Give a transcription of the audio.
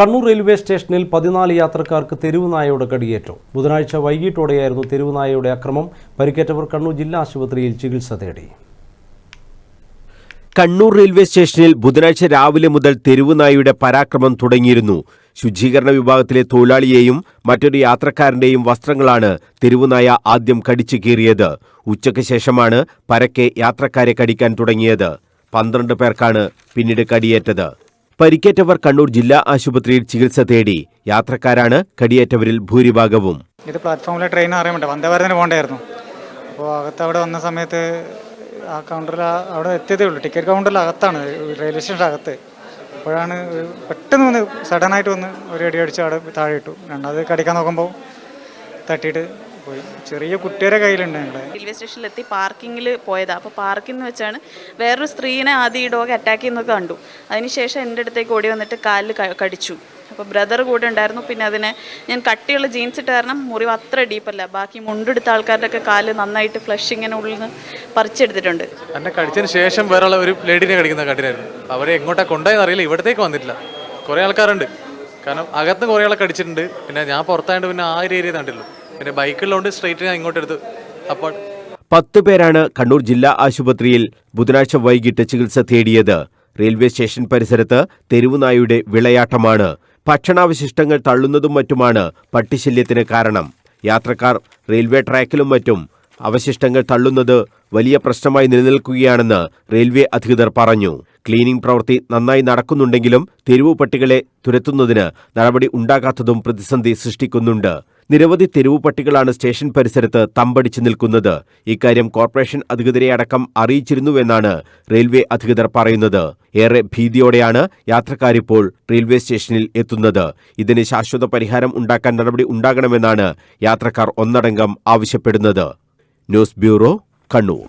Kannur railway സ്റ്റേഷനിൽ പതിനാല് യാത്രക്കാർക്ക് തെരുവ് കടിയേറ്റു. ബുധനാഴ്ച വൈകിട്ടോടെയായിരുന്നു തെരുവ് നായയുടെ അക്രമം. പരിക്കേറ്റവർ കണ്ണൂർ ജില്ലാ ആശുപത്രിയിൽ ചികിത്സ തേടി. കണ്ണൂർ റെയിൽവേ സ്റ്റേഷനിൽ ബുധനാഴ്ച രാവിലെ മുതൽ തെരുവുനായയുടെ പരാക്രമം തുടങ്ങിയിരുന്നു. ശുചീകരണ വിഭാഗത്തിലെ തൊഴിലാളിയെയും മറ്റൊരു യാത്രക്കാരന്റെയും വസ്ത്രങ്ങളാണ് തെരുവുനായ ആദ്യം കടിച്ചു കീറിയത്. ഉച്ചയ്ക്ക് ശേഷമാണ് പരക്കെ യാത്രക്കാരെ കടിക്കാൻ തുടങ്ങിയത്. പന്ത്രണ്ട് പേർക്കാണ് പിന്നീട് കടിയേറ്റത്. പരിക്കേറ്റവർ കണ്ണൂർ ജില്ലാ ആശുപത്രിയിൽ ചികിത്സ തേടി. യാത്രക്കാരാണ് കടിയേറ്റവരിൽ ഭൂരിഭാഗവും. ഇത് പ്ലാറ്റ്ഫോമിലെ ട്രെയിൻ അറിയാൻ വന്ദേഭാരതിന് പോകണ്ടായിരുന്നു അപ്പോൾ അകത്ത് അവിടെ വന്ന സമയത്ത് ആ കൗണ്ടറിൽ അവിടെ എത്തിയതേ ഉള്ളൂ. ടിക്കറ്റ് കൗണ്ടറിൽ അകത്താണ് റെയിൽവേ സ്റ്റേഷൻ അകത്ത്. അപ്പോഴാണ് പെട്ടെന്ന് വന്ന് സഡനായിട്ട് വന്ന് ഒരു അടി അടിച്ച് അവിടെ താഴെ ഇട്ടു. രണ്ടാമത് കടിക്കാൻ നോക്കുമ്പോൾ തട്ടിയിട്ട് പോയി. ചെറിയ കുട്ടിയുടെ കയ്യിലുണ്ട് ഞങ്ങളെ. റെയിൽവേ സ്റ്റേഷനിലെത്തി പാർക്കിങ്ങിൽ പോയതാണ് അപ്പോൾ പാർക്കിംഗ് എന്ന് വെച്ചാണ് വേറൊരു സ്ത്രീനെ ആദ്യം ഈ ഡോഗ് അറ്റാക്ക് ചെയ്യുന്നത് കണ്ടു. അതിനുശേഷം എന്റെ അടുത്തേക്ക് ഓടി വന്നിട്ട് കാലിൽ കടിച്ചു. അപ്പോൾ ബ്രദർ കൂടെ ഉണ്ടായിരുന്നു. പിന്നെ അതിനെ ഞാൻ കട്ടിയുള്ള ജീൻസ് ഇട്ട് കാരണം മുറിവ് അത്ര ഡീപ്പല്ല ബാക്കി മുണ്ടെടുത്ത ആൾക്കാരുടെ ഒക്കെ കാൽ നന്നായിട്ട് ഫ്ലഷ് ഇങ്ങനെ ഉള്ളിൽ നിന്ന് പറിച്ചെടുത്തിട്ടുണ്ട്. എന്നെ കടിച്ചതിന് ശേഷം വേറെ ഒരു ലേഡീനെ കടിക്കുന്ന കട്ടിനായിരുന്നു അവരെ എങ്ങോട്ടാ കൊണ്ടുപോയെന്ന് അറിയില്ല. ഇവിടത്തേക്ക് വന്നിട്ടില്ല. കുറേ ആൾക്കാരുണ്ട്. കാരണം അകത്ത് കുറേ ആളെ കടിച്ചിട്ടുണ്ട്. പിന്നെ ഞാൻ പുറത്തായത് പിന്നെ ആ ഒരു ഏരിയ കണ്ടില്ല പിന്നെ ബൈക്കുള്ളതുകൊണ്ട് സ്ട്രൈറ്റ് ഞാൻ ഇങ്ങോട്ട് എടുത്ത് അപ്പോൾ പത്ത് പേരാണ് കണ്ണൂർ ജില്ലാ ആശുപത്രിയിൽ ബുധനാഴ്ച വൈകിട്ട് ചികിത്സ തേടിയത്. റെയിൽവേ സ്റ്റേഷൻ പരിസരത്ത് തെരുവുനായുടെ വിളയാട്ടമാണ്. ഭക്ഷണാവശിഷ്ടങ്ങൾ തള്ളുന്നതും മറ്റുമാണ് പട്ടിശല്യത്തിന് കാരണം. യാത്രക്കാർ റെയിൽവേ ട്രാക്കിലും മറ്റും അവശിഷ്ടങ്ങൾ തള്ളുന്നത് വലിയ പ്രശ്നമായി നിലനിൽക്കുകയാണെന്ന് റെയിൽവേ അധികൃതർ പറഞ്ഞു. ക്ലീനിംഗ് പ്രവൃത്തി നന്നായി നടക്കുന്നുണ്ടെങ്കിലും തെരുവു പട്ടികളെ തുരത്തുന്നതിന് നടപടി ഉണ്ടാകാത്തതും പ്രതിസന്ധി സൃഷ്ടിക്കുന്നുണ്ട്. നിരവധി തെരുവു പട്ടികളാണ് സ്റ്റേഷൻ പരിസരത്ത് തമ്പടിച്ചു നിൽക്കുന്നത്. ഇക്കാര്യം കോർപ്പറേഷൻ അധികൃതരെ അടക്കം അറിയിച്ചിരുന്നുവെന്നാണ് റെയിൽവേ അധികൃതർ പറയുന്നത്. ഏറെ ഭീതിയോടെയാണ് യാത്രക്കാരിപ്പോൾ റെയിൽവേ സ്റ്റേഷനിൽ എത്തുന്നത്. ഇതിന് ശാശ്വത പരിഹാരം ഉണ്ടാക്കാൻ നടപടി ഉണ്ടാകണമെന്നാണ് യാത്രക്കാർ ഒന്നടങ്കം ആവശ്യപ്പെടുന്നത്. News bureau Kannur.